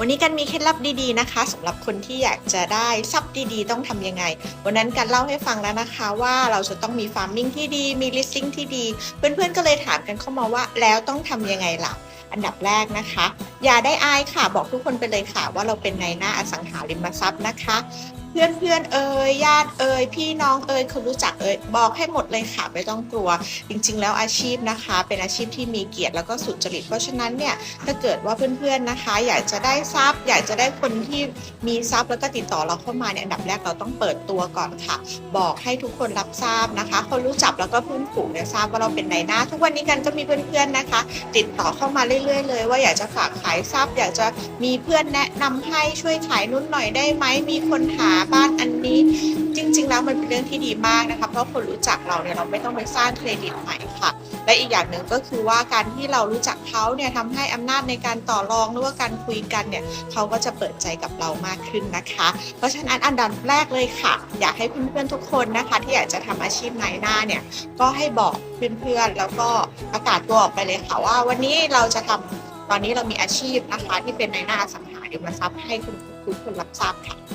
วันนี้กันมีเคล็ดลับดีๆนะคะสำหรับคนที่อยากจะได้ทรัพย์ดีๆ ต้องทำยังไง วันนั้นกันเล่าให้ฟังแล้วนะคะว่าเราจะต้องมีฟาร์มมิ่งที่ดีมีลิสซิ่งที่ดี เพื่อนๆก็เลยถามกันเข้ามาว่าแล้วต้องทำยังไงล่ะ อันดับแรกนะคะ อย่าได้อายค่ะ บอกทุกคนไปเลยค่ะ ว่าเราเป็นนายหน้าอสังหาริมทรัพย์นะคะ เพื่อนเพื่อนเอ่ยญาติเอ่ยพี่น้องเอ่ยคนรู้จักเอ่ยบอกให้หมดเลยค่ะไม่ต้องกลัว จริง ๆ แล้วอาชีพนะคะ เป็นอาชีพที่มีเกียรติแล้วก็สุจริตเพราะฉะนั้นเนี่ยถ้าเกิดว่าเพื่อนๆนะคะ อยากจะได้ทรัพย์ อยากจะได้คนที่มีทรัพย์แล้วก็ติดต่อเราเข้ามาเนี่ยอันดับแรกเราต้องเปิดตัวก่อนค่ะ บอกให้ทุกคนรับทราบนะคะ คนรู้จักแล้วก็เพื่อนฝูงเนี่ยทราบว่าเราเป็นนายหน้า ทุกวันนี้กันก็มีเพื่อนๆนะคะ ติดต่อเข้ามาเเรื่อยๆ เลยว่าอยากจะฝากขายทรัพย์ อยากจะมีเพื่อนแนะนำให้ช่วยขายนุ่นหน่อยได้ไหมมีคนหาบ้านอันนี้ แล้วมันเป็นเรื่องที่ดีมากนะคะเพราะคนรู้จักเราเนี่ยเราไม่ต้องไปสร้างเครดิตใหม่ค่ะ และอีกอย่างหนึ่งก็คือว่าการที่เรารู้จักเขาเนี่ยทำให้อำนาจในการต่อรองหรือว่าการคุยกันเนี่ยเขาก็จะเปิดใจกับเรามากขึ้นนะคะ เพราะฉะนั้นอันดับแรกเลยค่ะ อยากให้เพื่อนๆทุกคนนะคะ ที่อยากจะทำอาชีพนายหน้าเนี่ยก็ให้บอกเพื่อนๆแล้วก็ประกาศตัวออกไปเลยค่ะว่า วันนี้เราจะทำตอนนี้เรามีอาชีพนะคะ ที่เป็นนายหน้าสังหาริมทรัพย์ให้คุณทุกคนรับทราบค่ะ